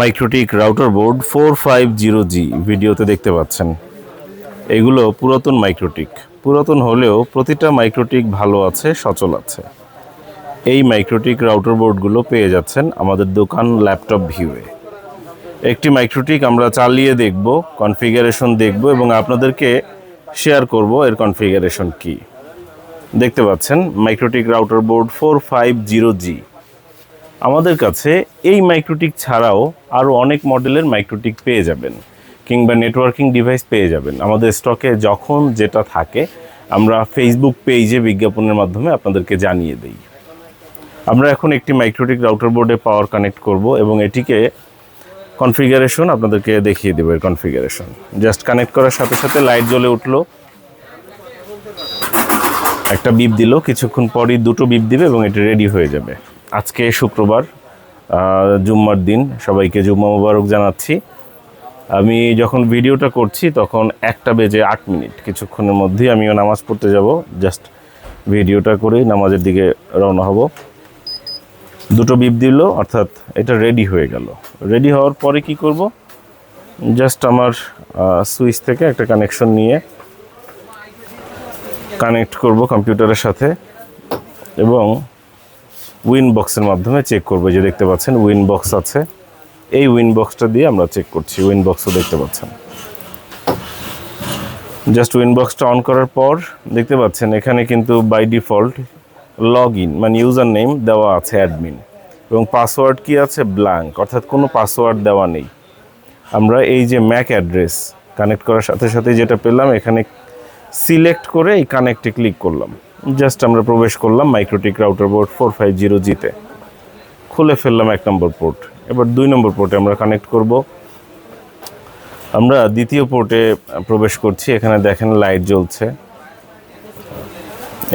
MikroTik router board four five zero G ভিডিওতে দেখতে পাচ্ছেন। এগুলো পুরাতন মাইক্রোটিক। পুরাতন হলেও প্রতিটা মাইক্রোটিক ভালো আছে, সচল আছে। এই মাইক্রোটিক রাউটার বোর্ডগুলো পেয়ে যাচ্ছেন আমাদের দোকান ল্যাপটপ ভিউয়ে। একটি মাইক্রোটিক আমরা চালিয়ে দেখব, কনফিগারেশন দেখব এবং আপনাদেরকে শেয়ার করব এর কনফিগারেশন কি। দেখতে পাচ্ছেন MikroTik router board four five zero G. আমাদের কাছে এই মাইক্রোটিক ছাড়াও আরও অনেক মডেলের মাইক্রোটিক পেয়ে যাবেন, কিংবা নেটওয়ার্কিং ডিভাইস পেয়ে যাবেন। আমাদের স্টকে যখন যেটা থাকে, আমরা ফেসবুক পেজে বিজ্ঞাপনের মাধ্যমে আপনাদেরকে জানিয়ে দিই। আমরা এখন একটি মাইক্রোটিক রাউটার বোর্ডে পাওয়ার কানেক্ট করব এবং এটিকে কনফিগারেশন আপনাদেরকে দেখিয়ে দেবো এর কনফিগারেশন জাস্ট কানেক্ট করার সাথে সাথে লাইট জ্বলে উঠল। একটা বিপ দিল, কিছুক্ষণ পরই দুটো বিপ দিবে এবং এটি রেডি হয়ে যাবে। আজকে শুক্রবার জুম্মার দিন, সবাইকে জুম্মা মোবারক জানাচ্ছি। আমি যখন ভিডিওটা করছি তখন একটা বেজে আট মিনিট, কিছুক্ষণের মধ্যেই আমিও নামাজ পড়তে যাব, জাস্ট ভিডিওটা করেই নামাজের দিকে রওনা হব। দুটো বিপ দিল, অর্থাৎ এটা রেডি হয়ে গেল। রেডি হওয়ার পরে কি করব? জাস্ট আমার সুইচ থেকে একটা কানেকশন নিয়ে কানেক্ট করব কম্পিউটারের সাথে। এবং উইন বক্সের মাধ্যমে চেক করব যে দেখতে পাচ্ছেন, উইন বক্স আছে। এই উইন বক্সটা দিয়ে আমরা চেক করছি, উইন বক্সও দেখতে পাচ্ছেন। জাস্ট উইন বক্সটা অন করার পর দেখতে পাচ্ছেন, এখানে কিন্তু বাই ডিফল্ট লগ ইন মানে ইউজার নেম দেওয়া আছে অ্যাডমিন। এবং পাসওয়ার্ড কি আছে? ব্ল্যাঙ্ক, অর্থাৎ কোনো পাসওয়ার্ড দেওয়া নেই। আমরা এই যে ম্যাক অ্যাড্রেস কানেক্ট করার সাথে সাথে যেটা পেলাম, এখানে সিলেক্ট করে এই কানেক্টে ক্লিক করলাম। জাস্ট আমরা প্রবেশ করলাম MikroTik router board four five zero জিতে খুলে ফেললাম এক নম্বর পোর্ট এবার দুই নম্বর পোর্টে আমরা কানেক্ট করব। আমরা দ্বিতীয় পোর্টে প্রবেশ করছি, এখানে দেখেন লাইট জ্বলছে।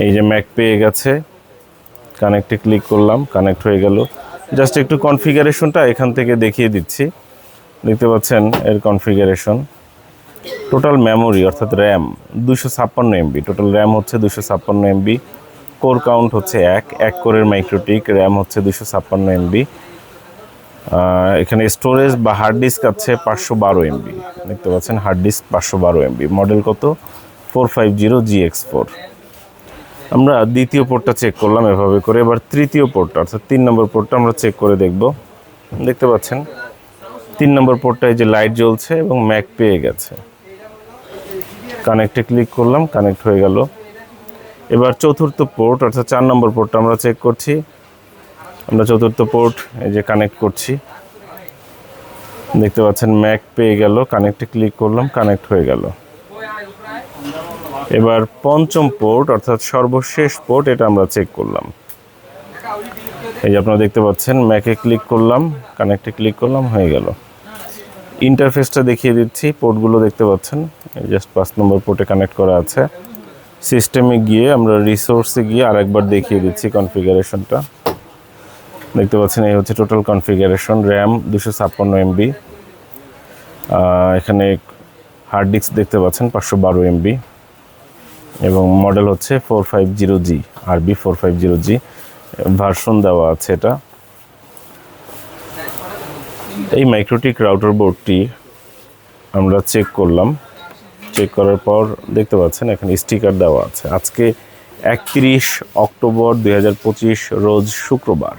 এই যে ম্যাক পেয়ে গেছে। কানেক্টে ক্লিক করলাম কানেক্ট হয়ে গেল। জাস্ট একটু কনফিগারেশনটা এখান থেকে দেখিয়ে দিচ্ছি। দেখতে পাচ্ছেন এর কনফিগারেশন টোটাল মেমোরি অর্থাৎ র্যাম দুশো ছাপ্পান্ন এমবি টোটাল র্যাম হচ্ছে দুশো ছাপ্পান্ন এমবি কোর কাউন্ট হচ্ছে এক এক কোরের মাইক্রোটিক র্যাম হচ্ছে দুশো ছাপ্পান্ন এমবি এখানে স্টোরেজ বা হার্ড ডিস্ক আছে পাঁচশো বারো এমবি দেখতে পাচ্ছেন হার্ড ডিস্ক পাঁচশো বারো এমবি মডেল কত? Four five zero G X four আমরা দ্বিতীয় পোর্টটা চেক করলাম এভাবে করে। এবার তৃতীয় পোর্টটা অর্থাৎ তিন নম্বর পোর্টটা আমরা চেক করে দেখব। দেখতে পাচ্ছেন, তিন নম্বর পোর্টটায় যে লাইট জ্বলছে এবং ম্যাক পেয়ে গেছে। কানেক্টে ক্লিক করলাম কানেক্ট হয়ে গেল। এবার চতুর্থ পোর্ট অর্থাৎ চার নম্বর পোর্টটা আমরা চেক করছি। আমরা চতুর্থ পোর্ট এই যে কানেক্ট করছি। দেখতে পাচ্ছেন ম্যাক পেয়ে গেল কানেক্টে ক্লিক করলাম কানেক্ট হয়ে গেল। এবার পঞ্চম পোর্ট অর্থাৎ সর্বশেষ পোর্ট এটা আমরা চেক করলাম। এই যে আপনারা দেখতে পাচ্ছেন ম্যাকে ক্লিক করলাম কানেক্টে ক্লিক করলাম, হয়ে গেল। ইন্টারফেসটা দেখিয়ে দিচ্ছি পোর্টগুলো দেখতে পাচ্ছেন। জাস্ট পাঁচ নম্বর পোর্টে কানেক্ট করা আছে। সিস্টেমে গিয়ে আমরা রিসোর্সে গিয়ে আরেকবার দেখিয়ে দিচ্ছি কনফিগারেশনটা দেখতে পাচ্ছেন, এই হচ্ছে টোটাল কনফিগারেশন র্যাম দুশো ছাপ্পান্ন এমবি এখানে হার্ড ডিস্ক দেখতে পাচ্ছেন, পাঁচশো বারো এমবি এবং মডেল হচ্ছে four five zero G RB four five zero G version দেওয়া আছে এটা। এই মাইক্রোটিক রাউটার বোর্ডটি আমরা চেক করলাম। চেক করার পর দেখতে পাচ্ছেন এখানে স্টিকার দেওয়া আছে। আজকে একত্রিশ অক্টোবর দুই হাজার পঁচিশ, রোজ শুক্রবার।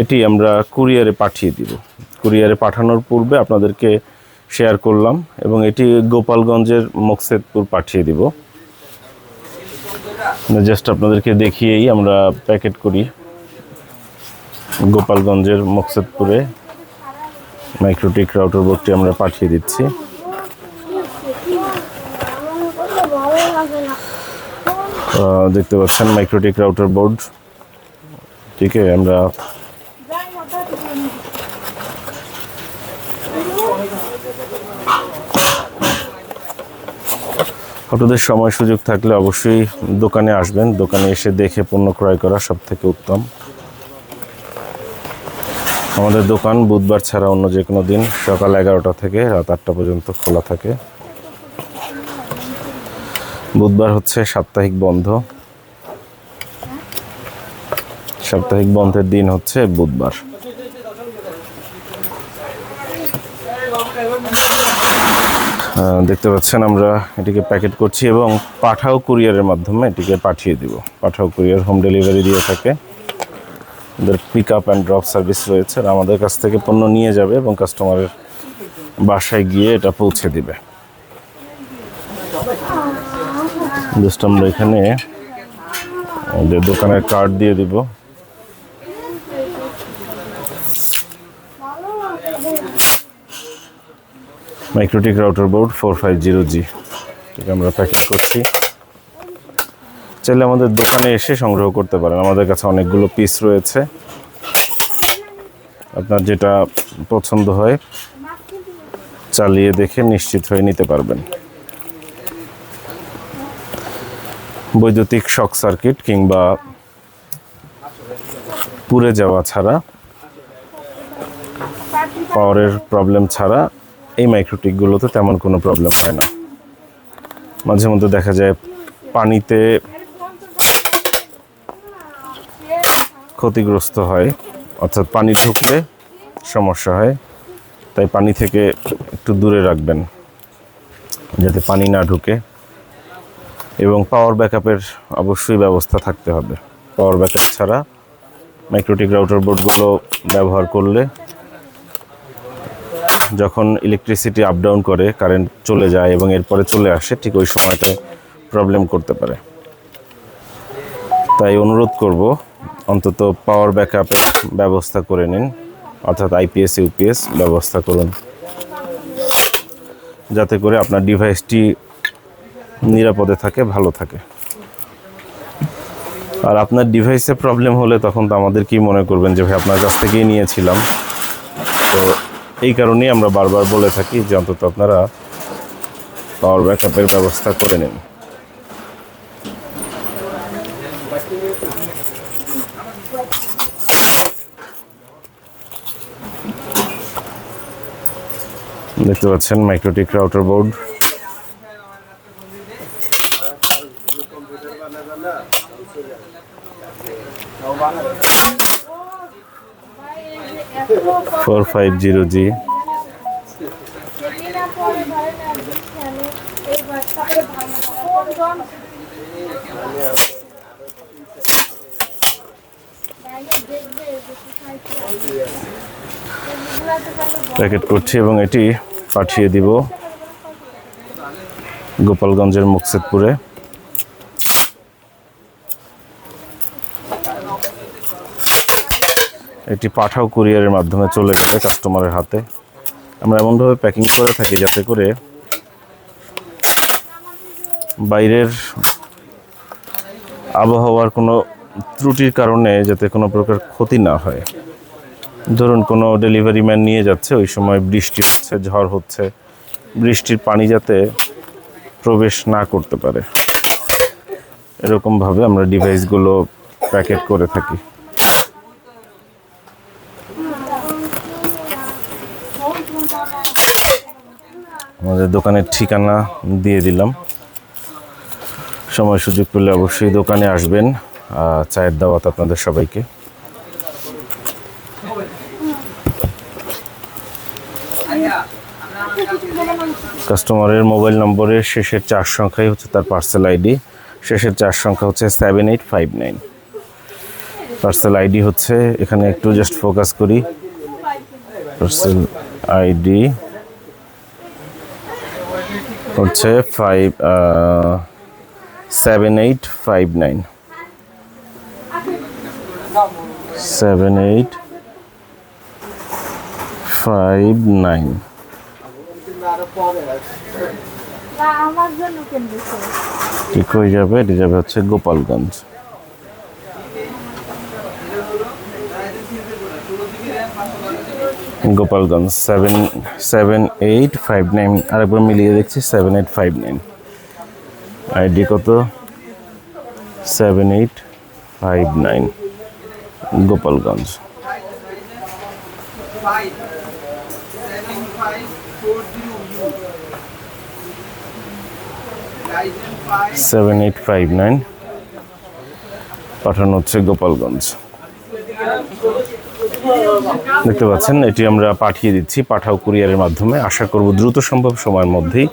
এটি আমরা কুরিয়ারে পাঠিয়ে দিব। কুরিয়ারে পাঠানোর পূর্বে আপনাদেরকে শেয়ার করলাম এবং এটি গোপালগঞ্জের মকসেদপুর পাঠিয়ে দিব। জাস্ট আপনাদেরকে দেখিয়েই আমরা প্যাকেট করি। গোপালগঞ্জের মকসেদপুরে। মাইক্রোটিক রাউটার বোর্ডটি আমরা পাঠিয়ে দিচ্ছি। দেখতে পাচ্ছেন মাইক্রোটিক রাউটার বোর্ড ঠিক আছে আমরা আপনাদের সময় সুযোগ থাকলে অবশ্যই দোকানে আসবেন। দোকানে এসে দেখে পণ্য ক্রয় করা সব থেকে উত্তম। আমাদের দোকান বুধবার ছাড়া অন্য যে কোনো দিন সকাল এগারোটা থেকে রাত আটটা পর্যন্ত খোলা থাকে। বুধবার হচ্ছে সাপ্তাহিক বন্ধ। সাপ্তাহিক বন্ধের দিন হচ্ছে বুধবার। দেখতে পাচ্ছেন আমরা এটিকে প্যাকেট করছি এবং পাঠাও কুরিয়ারের মাধ্যমে এটিকে পাঠিয়ে দিব। পাঠাও কুরিয়ার হোম ডেলিভারি দিয়ে থাকে। ওদের pick up and drop service রয়েছে আর আমাদের কাছ থেকে পণ্য নিয়ে যাবে এবং কাস্টমারের বাসায় গিয়ে এটা পৌঁছে দিবে। জাস্ট আমরা এখানে আমাদের দোকানের কার্ড দিয়ে দিব। MikroTik router board four five zero G আমরা প্যাকেট করছি। চাইলে আমাদের দোকানে এসে সংগ্রহ করতে পারেন। আমাদের কাছে অনেকগুলো পিস রয়েছে। আপনার যেটা পছন্দ হয়, চালিয়ে দেখে নিশ্চিত হয়ে নিতে পারবেন। বৈদ্যুতিক শক সার্কিট কিংবা পুড়ে যাওয়া ছাড়া পাওয়ারের প্রবলেম ছাড়া এই মাইক্রোটিকগুলোতে তেমন কোনো প্রবলেম হয় না। মাঝে মধ্যে দেখা যায় পানিতে ক্ষতিগ্রস্ত হয়, অর্থাৎ পানি ঢুকলে সমস্যা হয়, তাই পানি থেকে একটু দূরে রাখবেন যাতে পানি না ঢুকে। এবং পাওয়ার ব্যাকআপের অবশ্যই ব্যবস্থা থাকতে হবে। পাওয়ার ব্যাকআপ ছাড়া মাইক্রোটিক রাউটার বোর্ডগুলো ব্যবহার করলে যখন ইলেকট্রিসিটি আপ ডাউন করে কারেন্ট চলে যায় এবং এরপরে চলে আসে, ঠিক ওই সময়টায় প্রবলেম করতে পারে। তাই অনুরোধ করব অন্তত পাওয়ার ব্যাকআপের ব্যবস্থা করে নিন। অর্থাৎ আইপিএস ইউপিএস ব্যবস্থা করুন। যাতে করে আপনার ডিভাইসটি নিরাপদে থাকে, ভালো থাকে। আর আপনার ডিভাইসে প্রবলেম হলে তখন তো আমাদের কি মনে করবেন যে, ভাই, আপনার কাছ থেকেই নিয়েছিলাম। তো এই কারণেই আমরা বারবার বলে থাকি যে, অন্তত আপনারা পাওয়ার ব্যাকআপের ব্যবস্থা করে নিন। দেখতে পাচ্ছেন MikroTik router board four five zero G packet করছি এবং এটি পাঠিয়ে দিব গোপালগঞ্জের মুকসেদপুরে। এটি পাঠাও কুরিয়ারের মাধ্যমে চলে যাবে কাস্টমারের হাতে। আমরা এমনভাবে প্যাকিং করে থাকি যাতে করে বাইরের আবহাওয়ার কোনো ত্রুটির কারণে যাতে কোনো প্রকার ক্ষতি না হয়। ধরুন, কোনো ডেলিভারি ম্যান নিয়ে যাচ্ছে, ওই সময় বৃষ্টি হচ্ছে, ঝড় হচ্ছে, বৃষ্টির পানি যাতে প্রবেশ না করতে পারে। এরকমভাবে আমরা ডিভাইসগুলো প্যাকেট করে থাকি। আমাদের দোকানের ঠিকানা দিয়ে দিলাম। সময় সুযোগ পেলে অবশ্যই দোকানে আসবেন। চায়ের দাওয়াত আপনাদের সবাইকে। কাস্টমারের মোবাইল নম্বরের শেষের চার সংখ্যাই হচ্ছে তার পার্সেল আইডি শেষের চার সংখ্যা হচ্ছে seven eight five nine parcel ID হচ্ছে, এখানে একটু জাস্ট ফোকাস করি। পার্সেল আইডি হচ্ছে five seven eight five nine seven eight five nine ঠিক হয়ে যাবে? এটি যাবে হচ্ছে Gopalganj. Gopalganj seven seven eight five nine আরেকবার মিলিয়ে দেখছি seven eight five nine ID কত? Seven eight five nine Gopalganj. Seven eight five nine পাঠানো হচ্ছে গোপালগঞ্জ। দেখতে পাচ্ছেন, এটি আমরা পাঠিয়ে দিচ্ছি, পাঠাও কুরিয়ারের মাধ্যমে। আশা করব দ্রুত সম্ভব সময়ের মধ্যেই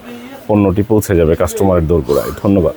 পণ্যটি পৌঁছে যাবে কাস্টমারের দোরগোড়ায়। ধন্যবাদ।